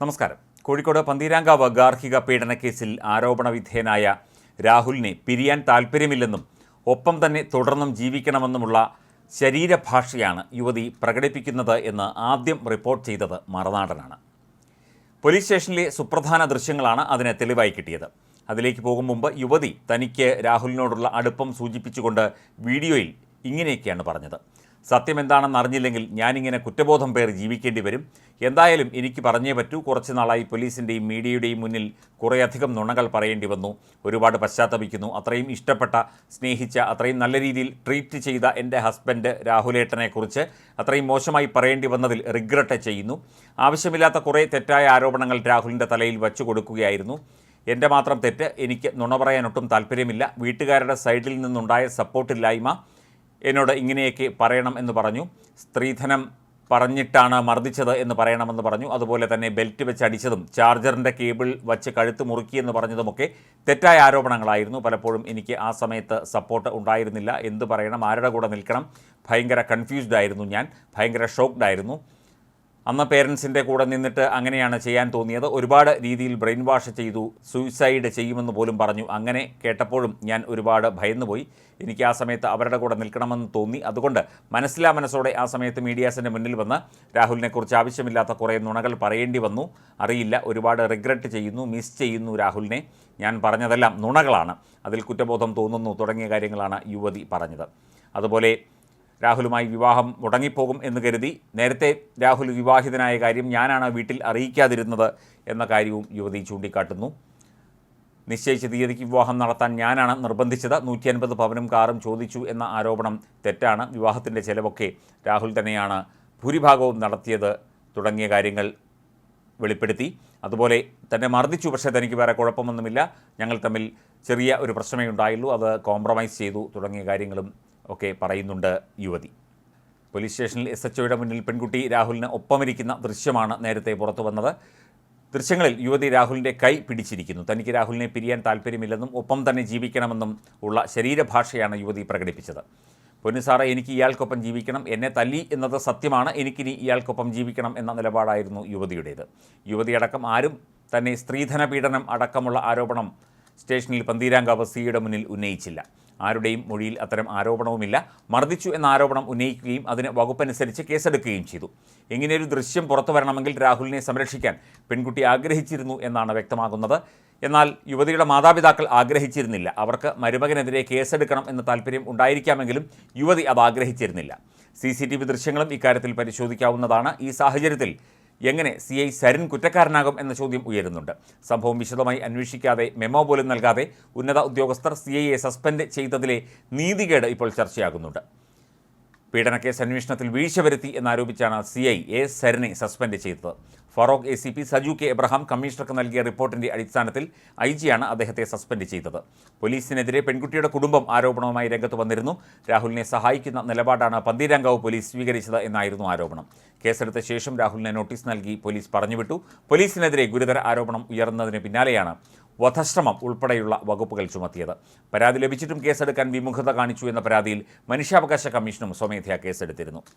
നമസ്കാരം. കോഴിക്കോട് പന്തീരാങ്കാവ് ഗാർഹിക പീഡനക്കേസിൽ കേസിൽ ആരോപണ വിധേയനായ രാഹുലിനെ പിരിയാൻ താൽപ്പര്യമില്ലെന്നും ഒപ്പം തന്നെ തുടർന്നും ജീവിക്കണമെന്നുമുള്ള ശരീരഭാഷയാണ് യുവതി പ്രകടിപ്പിക്കുന്നത് എന്ന് ആദ്യം റിപ്പോർട്ട് ചെയ്തത് മറുനാടനാണ്. പോലീസ് സ്റ്റേഷനിലെ സുപ്രധാന ദൃശ്യങ്ങളാണ് അതിന് തെളിവായി കിട്ടിയത്. അതിലേക്ക് പോകും മുമ്പ് യുവതി തനിക്ക് രാഹുലിനോടുള്ള അടുപ്പം സൂചിപ്പിച്ചുകൊണ്ട് വീഡിയോയിൽ ഇങ്ങനെയൊക്കെയാണ് പറഞ്ഞത്. സത്യം എന്താണെന്ന് അറിഞ്ഞില്ലെങ്കിൽ ഞാനിങ്ങനെ കുറ്റബോധം പേർ ജീവിക്കേണ്ടി വരും. എന്തായാലും എനിക്ക് പറഞ്ഞേ പറ്റൂ. കുറച്ച് നാളായി പോലീസിന്റെയും മീഡിയയുടെയും മുന്നിൽ കുറേയധികം നുണകൾ പറയേണ്ടി വന്നു. ഒരുപാട് പശ്ചാത്തപിക്കുന്നു. അത്രയും ഇഷ്ടപ്പെട്ട സ്നേഹിച്ച അത്രയും നല്ല രീതിയിൽ ട്രീറ്റ് ചെയ്ത എന്റെ ഹസ്ബൻഡ് രാഹുലേട്ടനെക്കുറിച്ച് അത്രയും മോശമായി പറയേണ്ടി വന്നതിൽ റിഗ്രറ്റ് ചെയ്യുന്നു. ആവശ്യമില്ലാത്ത കുറേ തെറ്റായ ആരോപണങ്ങൾ രാഹുലിന്റെ തലയിൽ വച്ചു കൊടുക്കുകയായിരുന്നു. എന്റെ മാത്രം തെറ്റ്. എനിക്ക് നുണ പറയാനൊട്ടും താല്പര്യമില്ല. വീട്ടുകാരുടെ സൈഡിൽ നിന്നുണ്ടായ സപ്പോർട്ടില്ലായ്മ എന്നോട് ഇങ്ങനെയൊക്കെ പറയണം എന്ന് പറഞ്ഞു. സ്ത്രീധനം പറഞ്ഞിട്ടാണ് മർദ്ദിച്ചത് എന്ന് പറയണമെന്ന് പറഞ്ഞു. അതുപോലെ തന്നെ ബെൽറ്റ് വെച്ച് അടിച്ചതും ചാർജറിന്റെ കേബിൾ വച്ച് കഴുത്ത് മുറുക്കിയെന്ന് പറഞ്ഞതുമൊക്കെ തെറ്റായ ആരോപണങ്ങളായിരുന്നു. പലപ്പോഴും എനിക്ക് ആ സമയത്ത് സപ്പോർട്ട് ഉണ്ടായിരുന്നില്ല. എന്ത് പറയണം? ആരുടെ കൂടെ നിൽക്കണം? ഭയങ്കര കൺഫ്യൂസ്ഡ് ആയിരുന്നു ഞാൻ. ഭയങ്കര ഷോക്ക്ഡ് ആയിരുന്നു. അന്ന് പേരൻസിന്റെ കൂടെ നിന്നിട്ട് അങ്ങനെയാണ് ചെയ്യാൻ തോന്നിയത്. ഒരുപാട് രീതിയിൽ ബ്രെയിൻ വാഷ് ചെയ്തു സൂയിസൈഡ് ചെയ്യുമെന്ന് പോലും പറഞ്ഞു. അങ്ങനെ കേട്ടപ്പോഴും ഞാൻ ഒരുപാട് ഭയന്നുപോയി. എനിക്ക് ആ സമയത്ത് അവരുടെ കൂടെ നിൽക്കണമെന്ന് തോന്നി. അതുകൊണ്ട് മനസ്സിലാ മനസ്സോടെ ആ സമയത്ത് മീഡിയാസിന്റെ മുന്നിൽ വന്ന് രാഹുലിനെക്കുറിച്ച് ആവശ്യമില്ലാത്ത കുറേ നുണകൾ പറയേണ്ടി വന്നു. അറിയില്ല ഒരുപാട് റിഗ്രറ്റ് ചെയ്യുന്നു മിസ് ചെയ്യുന്നു രാഹുലിനെ. ഞാൻ പറഞ്ഞതെല്ലാം നുണകളാണ്. അതിൽ കുറ്റബോധം തോന്നുന്നു തുടങ്ങിയ കാര്യങ്ങളാണ് യുവതി പറഞ്ഞത്. അതുപോലെ രാഹുലുമായി വിവാഹം മുടങ്ങിപ്പോകും എന്ന് കരുതി നേരത്തെ രാഹുൽ വിവാഹിതനായ കാര്യം ഞാനാണ് വീട്ടിൽ അറിയിക്കാതിരുന്നത് എന്ന കാര്യവും യുവതി ചൂണ്ടിക്കാട്ടുന്നു. നിശ്ചയിച്ച തീയതിക്ക് വിവാഹം നടത്താൻ ഞാനാണ് നിർബന്ധിച്ചത്. നൂറ്റി അൻപത് പവനും കാറും ചോദിച്ചു എന്ന ആരോപണം തെറ്റാണ്. വിവാഹത്തിന്റെ ചെലവൊക്കെ രാഹുൽ തന്നെയാണ് ഭൂരിഭാഗവും നടത്തിയത് തുടങ്ങിയ കാര്യങ്ങൾ വെളിപ്പെടുത്തി. അതുപോലെ തന്നെ മർദ്ദിച്ചു. പക്ഷേ തനിക്ക് വേറെ കുഴപ്പമൊന്നുമില്ല. ഞങ്ങൾ തമ്മിൽ ചെറിയ ഒരു പ്രശ്നമേ ഉണ്ടായുള്ളൂ. അത് കോംപ്രമൈസ് ചെയ്തു തുടങ്ങിയ കാര്യങ്ങളും ഒക്കെ പറയുന്നുണ്ട് യുവതി. പോലീസ് സ്റ്റേഷനിൽ എസ് എച്ച് മുന്നിൽ പെൺകുട്ടി രാഹുലിന് ഒപ്പമിരിക്കുന്ന ദൃശ്യമാണ് നേരത്തെ പുറത്തു വന്നത്. ദൃശ്യങ്ങളിൽ യുവതി രാഹുലിന്റെ കൈ പിടിച്ചിരിക്കുന്നു. തനിക്ക് രാഹുലിനെ പിരിയാൻ താല്പര്യമില്ലെന്നും ഒപ്പം തന്നെ ജീവിക്കണമെന്നും ഉള്ള ശരീരഭാഷയാണ് യുവതി പ്രകടിപ്പിച്ചത്. പൊന്നുസാറെ എനിക്ക് ഇയാൾക്കൊപ്പം ജീവിക്കണം. എന്നെ തല്ലി എന്നത് സത്യമാണ്. എനിക്കിനി ഇയാൾക്കൊപ്പം ജീവിക്കണം എന്ന നിലപാടായിരുന്നു യുവതിയുടേത്. യുവതിയടക്കം ആരും തന്നെ സ്ത്രീധന പീഡനം അടക്കമുള്ള ആരോപണം സ്റ്റേഷനിൽ പന്തീരാങ്കാവ് സിയുടെ മുന്നിൽ ഉന്നയിച്ചില്ല. ആരുടെയും മൊഴിയിൽ അത്തരം ആരോപണവുമില്ല. മർദ്ദിച്ചു എന്ന ആരോപണം ഉന്നയിക്കുകയും അതിന് വകുപ്പനുസരിച്ച് കേസെടുക്കുകയും ചെയ്തു. ഇങ്ങനെയൊരു ദൃശ്യം പുറത്തു വരണമെങ്കിൽ രാഹുലിനെ സംരക്ഷിക്കാൻ പെൺകുട്ടി ആഗ്രഹിച്ചിരുന്നു എന്നാണ് വ്യക്തമാകുന്നത്. എന്നാൽ യുവതിയുടെ മാതാപിതാക്കൾ ആഗ്രഹിച്ചിരുന്നില്ല. അവർക്ക് മരുമകനെതിരെ കേസെടുക്കണം എന്ന താല്പര്യം ഉണ്ടായിരിക്കാമെങ്കിലും യുവതി അത് ആഗ്രഹിച്ചിരുന്നില്ല. സി സി ടി വി ദൃശ്യങ്ങളും ഇക്കാര്യത്തിൽ പരിശോധിക്കാവുന്നതാണ്. ഈ സാഹചര്യത്തിൽ എങ്ങനെ സി ഐ സരിൻ കുറ്റക്കാരനാകും എന്ന ചോദ്യം ഉയരുന്നുണ്ട്. സംഭവം വിശദമായി അന്വേഷിക്കാതെ മെമോ പോലും നൽകാതെ ഉന്നത ഉദ്യോഗസ്ഥർ സി ഐയെ സസ്പെൻഡ് ചെയ്തതിലെ നീതികേട് ഇപ്പോൾ ചർച്ചയാകുന്നുണ്ട്. പീഡനക്കേസ് അന്വേഷണത്തിൽ വീഴ്ച വരുത്തി എന്നാരോപിച്ചാണ് സി ഐ എ സരിനെ സസ്പെൻഡ് ചെയ്തത്. Feroke A C P Saju K Abraham കമ്മീഷണർക്ക് നൽകിയ റിപ്പോർട്ടിന്റെ അടിസ്ഥാനത്തിൽ ഐ ജിയാണ് അദ്ദേഹത്തെ സസ്പെൻഡ് ചെയ്തത്. പോലീസിനെതിരെ പെൺകുട്ടിയുടെ കുടുംബം ആരോപണവുമായി രംഗത്ത് വന്നിരുന്നു. രാഹുലിനെ സഹായിക്കുന്ന നിലപാടാണ് പന്തീരാങ്കാവ് പോലീസ് സ്വീകരിച്ചത് എന്നായിരുന്നു ആരോപണം. കേസെടുത്ത ശേഷം രാഹുലിനെ നോട്ടീസ് നൽകി പോലീസ് പറഞ്ഞുവിട്ടു. പോലീസിനെതിരെ ഗുരുതര ആരോപണം ഉയർന്നതിന് പിന്നാലെയാണ് വധശ്രമം ഉൾപ്പെടെയുള്ള വകുപ്പുകൾ ചുമത്തിയത്. പരാതി ലഭിച്ചിട്ടും കേസെടുക്കാൻ വിമുഖത കാണിച്ചു എന്ന പരാതിയിൽ മനുഷ്യാവകാശ കമ്മീഷനും സ്വമേധയാ കേസെടുത്തിരുന്നു.